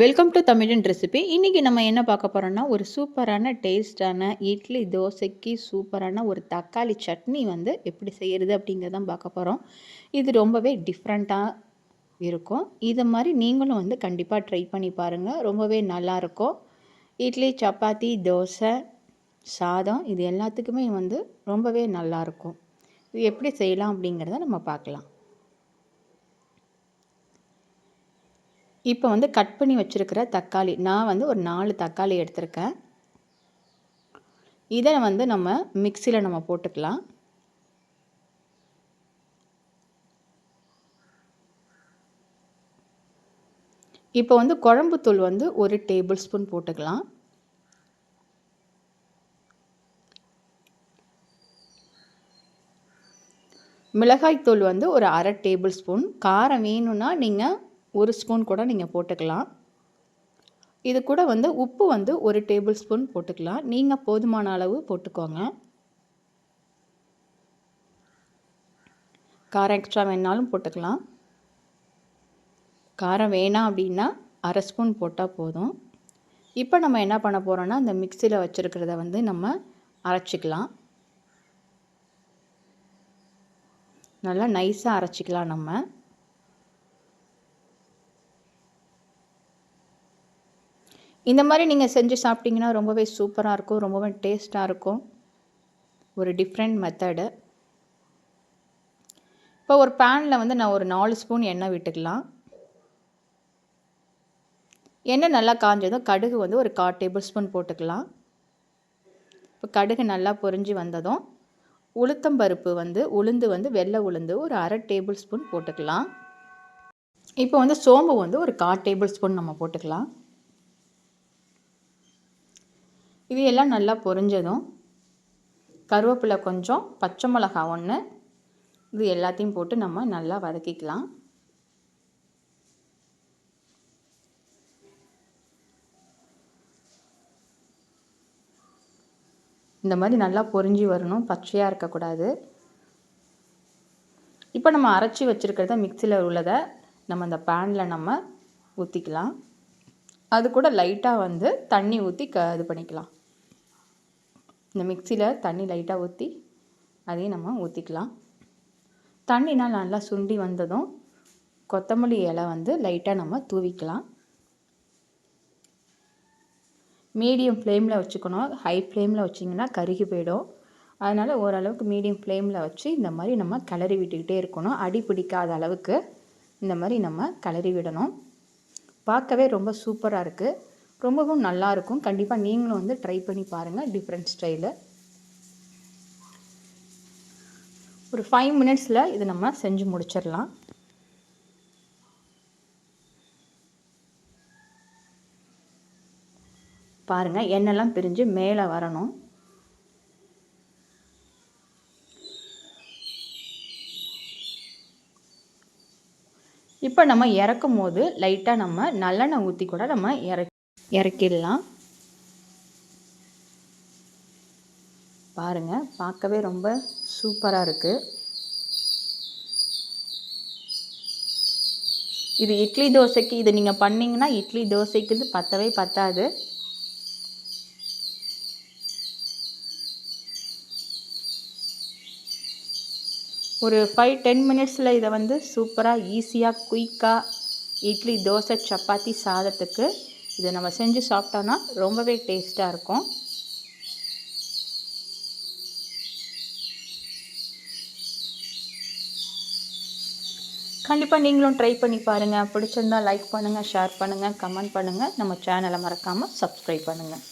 Welcome to தமிழன் recipe இன்றைக்கி நம்ம என்ன பார்க்க போகிறோம்னா ஒரு சூப்பரான டேஸ்டான இட்லி தோசைக்கு சூப்பரான ஒரு தக்காளி சட்னி வந்து எப்படி செய்கிறது அப்படிங்கிறதான் பார்க்க போகிறோம் இது ரொம்பவே டிஃப்ரெண்ட்டாக இருக்கும். இது மாதிரி நீங்களும் வந்து கண்டிப்பாக ட்ரை பண்ணி பாருங்கள் ரொம்பவே நல்லாயிருக்கும் இட்லி சப்பாத்தி தோசை சாதம் இது எல்லாத்துக்குமே வந்து ரொம்பவே நல்லாயிருக்கும் இது எப்படி செய்யலாம் அப்படிங்கிறத நம்ம பார்க்கலாம். இப்போ வந்து கட் பண்ணி வச்சுருக்கிற தக்காளி. நான் வந்து ஒரு நாலு தக்காளி எடுத்திருக்கேன். இதை வந்து நம்ம மிக்சியில் நம்ம போட்டுக்கலாம். இப்போ வந்து குழம்புத்தூள் வந்து ஒரு டேபிள் ஸ்பூன் போட்டுக்கலாம் மிளகாய்த்தூள் வந்து ஒரு அரை டேபிள் ஸ்பூன் காரம் வேணும்னா நீங்கள் ஒரு ஸ்பூன் கூட நீங்கள் போட்டுக்கலாம். இது கூட வந்து உப்பு வந்து ஒரு டேபிள் ஸ்பூன் போட்டுக்கலாம். நீங்கள் போதுமான அளவு போட்டுக்கோங்க. காரம் எக்ஸ்ட்ரா வேணாலும் போட்டுக்கலாம். காரம் வேணாம் அப்படின்னா அரை ஸ்பூன் போட்டால் போதும். இப்போ நம்ம என்ன பண்ண போகிறோன்னா இந்த மிக்சியில் வச்சுருக்கிறத வந்து நம்ம அரைச்சிக்கலாம். நல்லா நைஸாக அரைச்சிக்கலாம் நம்ம. இந்த மாதிரி நீங்கள் செஞ்சு சாப்பிட்டிங்கன்னா ரொம்பவே சூப்பராக இருக்கும் ரொம்பவே டேஸ்ட்டாக இருக்கும். ஒரு டிஃப்ரெண்ட் மெத்தடு இப்போ ஒரு பேனில் வந்து நான் ஒரு நாலு ஸ்பூன் எண்ணெய் விட்டுக்கலாம். எண்ணெய் நல்லா காஞ்சதும் கடுகு வந்து ஒரு கால் டேபிள் ஸ்பூன் போட்டுக்கலாம். இப்போ கடுகு நல்லா பொரிஞ்சு வந்ததும் உளுத்தம்பருப்பு வந்து உளுந்து வந்து வெள்ளை உளுந்து ஒரு அரை டேபிள் ஸ்பூன் போட்டுக்கலாம். இப்போ வந்து சோம்பு வந்து ஒரு கால் டேபிள் ஸ்பூன் நம்ம போட்டுக்கலாம். இது எல்லாம் நல்லா பொரிஞ்சதும் கருவேப்பிலை கொஞ்சம் பச்சை மிளகா ஒன்று இது எல்லாத்தையும் போட்டு நம்ம நல்லா வதக்கிக்கலாம். இந்த மாதிரி நல்லா பொரிஞ்சு வரணும் பச்சையாக இருக்கக்கூடாது. இப்போ நம்ம அரைச்சி வச்சுருக்கிறத மிக்சியில் உள்ளதை நம்ம அந்த பேனில் நம்ம ஊற்றிக்கலாம் அது கூட லைட்டாக வந்து தண்ணி ஊற்றி க இது பண்ணிக்கலாம். இந்த மிக்சியில் தண்ணி லைட்டாக ஊற்றி அதையும் நம்ம ஊற்றிக்கலாம் தண்ணினால் நல்லா சுண்டி வந்ததும் கொத்தமல்லி இலை வந்து லைட்டாக நம்ம தூவிக்கலாம். மீடியம் ஃப்ளேமில் வச்சுக்கணும். ஹை ஃப்ளேமில் வச்சிங்கன்னா கருகி போயிடும். அதனால் ஓரளவுக்கு மீடியம் ஃப்ளேமில் வச்சு இந்த மாதிரி நம்ம கிளறி விட்டுக்கிட்டே இருக்கணும். அடி பிடிக்காத அளவுக்கு இந்த மாதிரி நம்ம கிளறி விடணும். பார்க்கவே ரொம்ப சூப்பராக இருக்குது ரொம்பவும் நல்லாயிருக்கும் கண்டிப்பாக நீங்களும் வந்து ட்ரை பண்ணி பாருங்கள் டிஃப்ரெண்ட் ஸ்டைலு ஒரு ஃபைவ் மினிட்ஸில் இது நம்ம செஞ்சு முடிச்சிடலாம். பாருங்கள் எண்ணெய்லாம் பிரிஞ்சு மேலே வரணும். இப்போ நம்ம இறக்கும் போது லைட்டாக நம்ம நல்லெண்ணெய் ஊற்றி கூட நம்ம இறக்கி இறக்கிடலாம். பாருங்கள் பார்க்கவே ரொம்ப சூப்பராக இருக்குது இது இட்லி தோசைக்கு இது நீங்கள் பண்ணிங்கன்னா இட்லி தோசைக்கு வந்து பத்தவே பத்தாது. ஒரு ஃபைவ் டென் மினிட்ஸில் இதை வந்து சூப்பராக ஈஸியாக குயிக்காக இட்லி தோசை சப்பாத்தி சாதத்துக்கு இதை நம்ம செஞ்சு சாப்பிட்டோன்னா ரொம்பவே டேஸ்ட்டாக இருக்கும். கண்டிப்பாக நீங்களும் ட்ரை பண்ணி பாருங்கள் பிடிச்சிருந்தால் லைக் பண்ணுங்கள் ஷேர் பண்ணுங்கள் கமெண்ட் பண்ணுங்கள் நம்ம சேனலை மறக்காமல் சப்ஸ்கிரைப் பண்ணுங்கள்